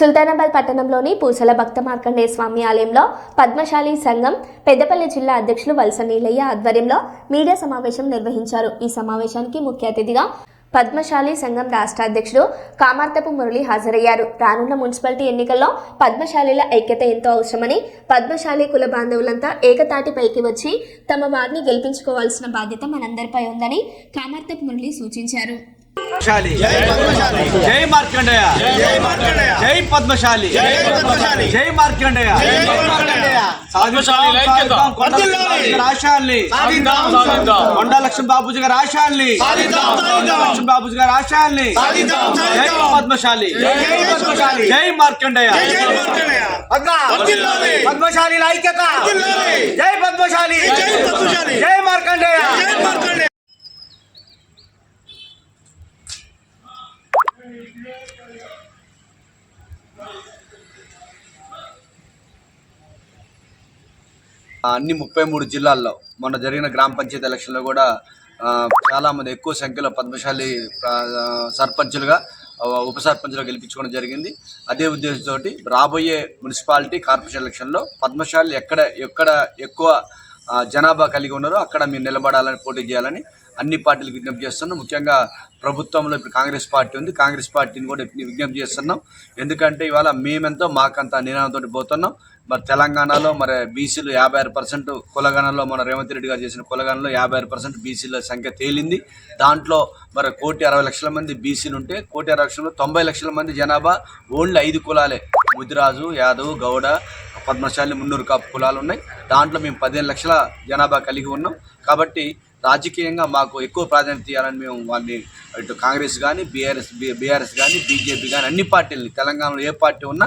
సుల్తానాబాద్ పట్టణంలోని పూసల భక్త మార్కండేయ స్వామి ఆలయంలో పద్మశాలి సంఘం పెద్దపల్లి జిల్లా అధ్యక్షులు వలస నీలయ్య ఆధ్వర్యంలో మీడియా సమావేశం నిర్వహించారు. ఈ సమావేశానికి ముఖ్య అతిథిగా పద్మశాలి సంఘం రాష్ట్ర అధ్యక్షుడు కామార్తపు మురళి హాజరయ్యారు. రానున్న మున్సిపాలిటీ ఎన్నికల్లో పద్మశాలిల ఐక్యత ఎంతో అవసరమని పద్మశాలి కుల బాంధవులంతా ఏకతాటిపైకి వచ్చి తమ వారిని గెలిపించుకోవాల్సిన బాధ్యత మనందరిపై ఉందని కామార్తపు మురళి సూచించారు. పద్మశాలి జై మార్కండేయ జై పద్మశాలి జై మార్కండేయ పద్మశాలి ఐక్యత. ఆశాల్ని సాధిద్దాం, సాధిద్దాం. కొండ లక్ష్మణ బాబుజీ గారి ఆశాల్ని సాధిద్దాం, సాధిద్దాం. లక్ష్మణ బాబుజీ గారి ఆశాల్ని సాధిద్దాం, జై సాధిద్దాం. పద్మశాలి జై పద్మశాలి. జై మార్కండేయ వర్ధిల్లాలి. పద్మశాలి ఐక్యత వర్ధిల్లాలి. జై పద్మశాలి జై పద్మశాలి. జై మార్కండేయ జై మార్కండేయ. అన్ని ముప్పై మూడు జిల్లాల్లో మొన్న జరిగిన గ్రామ పంచాయతీ ఎలక్షన్లో కూడా చాలామంది ఎక్కువ సంఖ్యలో పద్మశాలి సర్పంచులుగా ఉప సర్పంచులుగా గెలిపించుకోవడం జరిగింది. అదే ఉద్దేశంతో రాబోయే మున్సిపాలిటీ కార్పొరేషన్ ఎలక్షన్లో పద్మశాలి ఎక్కడ ఎక్కడ ఎక్కువ జనాభా కలిగి ఉన్నారో. అక్కడ మీరు నిలబడాలని పోటీ చేయాలని అన్ని పార్టీలకు విజ్ఞప్తి చేస్తున్నాం. ముఖ్యంగా ప్రభుత్వంలో ఇప్పుడు కాంగ్రెస్ పార్టీ ఉంది. కాంగ్రెస్ పార్టీని కూడా విజ్ఞప్తి చేస్తున్నాం. ఎందుకంటే ఇవాళ మేమెంతో మాకంత నినాదంతో పోతున్నాం. మరి తెలంగాణలో మరి బీసీలు యాభై ఆరు పర్సెంట్ కులగణలో మన రేవంత్ రెడ్డి గారు చేసిన కులగణంలో యాభై ఆరు పర్సెంట్ బీసీల సంఖ్య తేలింది. దాంట్లో మరి కోటి అరవై లక్షల మంది బీసీలు ఉంటే కోటి అరవై లక్షల తొంభై లక్షల మంది జనాభా ఓన్లీ ఐదు కులాలే. ముదిరాజు యాదవ్ గౌడ పద్మశాలి మున్నూరు కాపు కులాలు ఉన్నాయి. దాంట్లో మేము పదిహేను లక్షల జనాభా కలిగి ఉన్నాం. కాబట్టి రాజకీయంగా మాకు ఎక్కువ ప్రాధాన్యత ఇవ్వాలని మేము వాళ్ళని ఇటు కాంగ్రెస్ కానీ బీఆర్ఎస్ బీఆర్ఎస్ కానీ బీజేపీ కానీ అన్ని పార్టీలని తెలంగాణలో ఏ పార్టీ ఉన్నా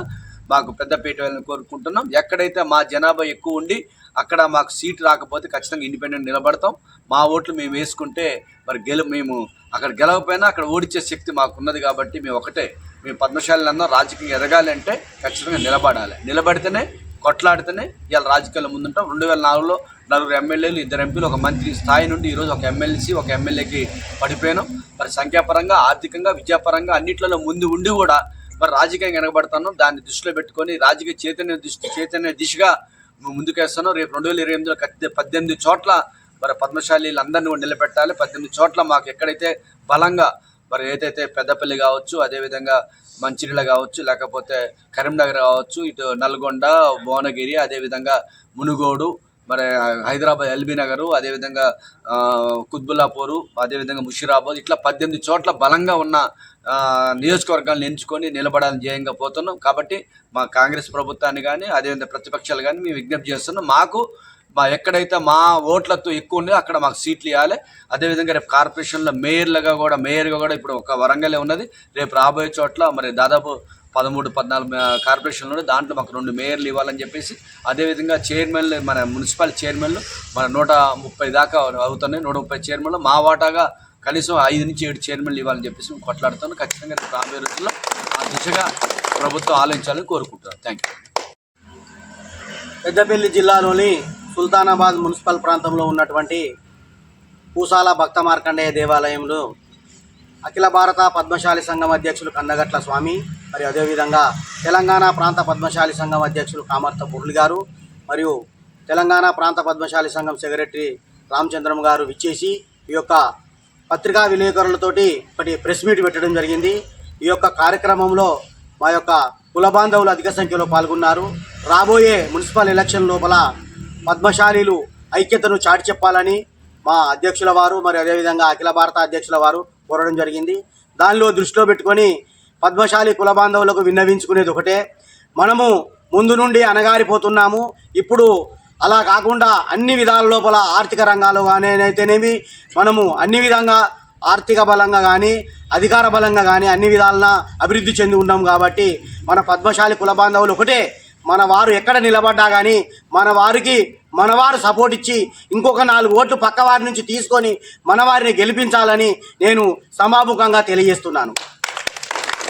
మాకు పెద్దపీట వెళ్ళని కోరుకుంటున్నాం. ఎక్కడైతే మా జనాభా ఎక్కువ ఉండి అక్కడ మాకు సీట్ రాకపోతే ఖచ్చితంగా ఇండిపెండెంట్ నిలబడతాం. మా ఓట్లు మేము వేసుకుంటే మరి గెలు మేము అక్కడ గెలవకపోయినా అక్కడ ఓడిచ్చే శక్తి మాకు ఉన్నది కాబట్టి మేము ఒకటే. మేము పద్మశాలందరం రాజకీయంగా ఎదగాలి అంటే ఖచ్చితంగా నిలబడాలి. నిలబడితేనే కొట్లాడితేనే ఇవాళ రాజకీయాల్లో ముందుంటాం. రెండు వేల నాలుగులో నలుగురు ఎమ్మెల్యేలు ఇద్దరు ఎంపీలు ఒక మంత్రి స్థాయి నుండి ఈరోజు ఒక ఎమ్మెల్సీ ఒక ఎమ్మెల్యేకి పడిపోయాను. మరి సంఖ్యాపరంగా ఆర్థికంగా విద్యాపరంగా అన్నిట్లలో ముందు ఉండి కూడా మరి రాజకీయంగా వెనకబడతాను దాన్ని దృష్టిలో పెట్టుకొని రాజకీయ చైతన్య దృష్టి చైతన్య దిశగా మేము రేపు రెండు వేల ఇరవై ఎనిమిదిలో పద్దెనిమిది చోట్ల మరి పద్మశాలీలు అందరినీ నిలబెట్టాలి. పద్దెనిమిది చోట్ల మాకు ఎక్కడైతే బలంగా మరి ఏదైతే పెద్దపల్లి కావచ్చు అదేవిధంగా మంచిర్యాల కావచ్చు లేకపోతే కరీంనగర్ కావచ్చు ఇటు నల్గొండ భువనగిరి అదేవిధంగా మునుగోడు మరి హైదరాబాద్ ఎల్బీ నగరు అదేవిధంగా కుత్బుల్లాపూరు అదేవిధంగా ముషిరాబాద్ ఇట్లా పద్దెనిమిది చోట్ల బలంగా ఉన్న నియోజకవర్గాలను ఎంచుకొని నిలబడాలని ధ్యేయంగా పోతున్నాం. కాబట్టి మా కాంగ్రెస్ ప్రభుత్వాన్ని కానీ అదేవిధంగా ప్రతిపక్షాలు కానీ మేము విజ్ఞప్తి చేస్తున్నాం. మాకు మా ఎక్కడైతే మా ఓట్లతో ఎక్కువ ఉన్నాయో అక్కడ మాకు సీట్లు ఇవ్వాలి. అదేవిధంగా రేపు కార్పొరేషన్లో మేయర్లుగా కూడా మేయర్గా కూడా ఇప్పుడు ఒక వరంగలే ఉన్నది. రేపు రాబోయే చోట్ల మరి దాదాపు పదమూడు పద్నాలుగు కార్పొరేషన్లు ఉన్నాయి. దాంట్లో మాకు రెండు మేయర్లు ఇవ్వాలని చెప్పేసి అదేవిధంగా చైర్మన్లు మన మున్సిపల్ చైర్మన్లు మన నూట ముప్పై దాకా అవుతున్నాయి. నూట ముప్పై చైర్మన్లు. మా వాటాగా కనీసం ఐదు నుంచి ఏడు చైర్మన్లు ఇవ్వాలని చెప్పేసి మేము కొట్లాడుతాను ఖచ్చితంగా రేపు రాబోయే రోజుల్లో ఆ దిశగా ప్రభుత్వం ఆలోచించాలని కోరుకుంటున్నాను థ్యాంక్ యూ పెద్దపల్లి జిల్లాలోని సుల్తానాబాద్ మున్సిపల్ ప్రాంతంలో ఉన్నటువంటి పూసాల భక్త మార్కండేయ దేవాలయంలో అఖిల భారత పద్మశాలి సంఘం అధ్యక్షులు కందగట్ల స్వామి మరియు అదేవిధంగా తెలంగాణ ప్రాంత పద్మశాలి సంఘం అధ్యక్షులు కామర్త మురళి గారు మరియు తెలంగాణ ప్రాంత పద్మశాలి సంఘం సెక్రటరీ రామచంద్రం గారు విచ్చేసి ఈ యొక్క పత్రికా విలేకరులతోటి ఒకటి ప్రెస్ మీట్ పెట్టడం జరిగింది. ఈ యొక్క కార్యక్రమంలో మా యొక్క కుల బాంధవులు అధిక సంఖ్యలో పాల్గొన్నారు. రాబోయే మున్సిపల్ ఎలక్షన్ లోపల పద్మశాలీలు ఐక్యతను చాటి చెప్పాలని మా అధ్యక్షుల వారు మరి అదేవిధంగా అఖిల భారత అధ్యక్షుల వారు కోరడం జరిగింది. దానిలో దృష్టిలో పెట్టుకొని పద్మశాలి కుల బాంధవులకు విన్నవించుకునేది ఒకటే. మనము ముందు నుండి అనగారిపోతున్నాము ఇప్పుడు అలా కాకుండా అన్ని విధాల లోపల ఆర్థిక రంగాలు కానీ అయితేనేమి మనము అన్ని విధంగా ఆర్థిక బలంగా కానీ అధికార బలంగా కానీ అన్ని విధాలన అభివృద్ధి చెంది ఉన్నాం కాబట్టి మన పద్మశాలి కుల బాంధవులు ఒకటే. మన వారు ఎక్కడ నిలబడ్డా కానీ మన వారికి మనవారు సపోర్ట్ ఇచ్చి ఇంకొక నాలుగు ఓట్లు పక్క వారి నుంచి తీసుకొని మనవారిని గెలిపించాలని నేను సమాముఖంగా తెలియజేస్తున్నాను.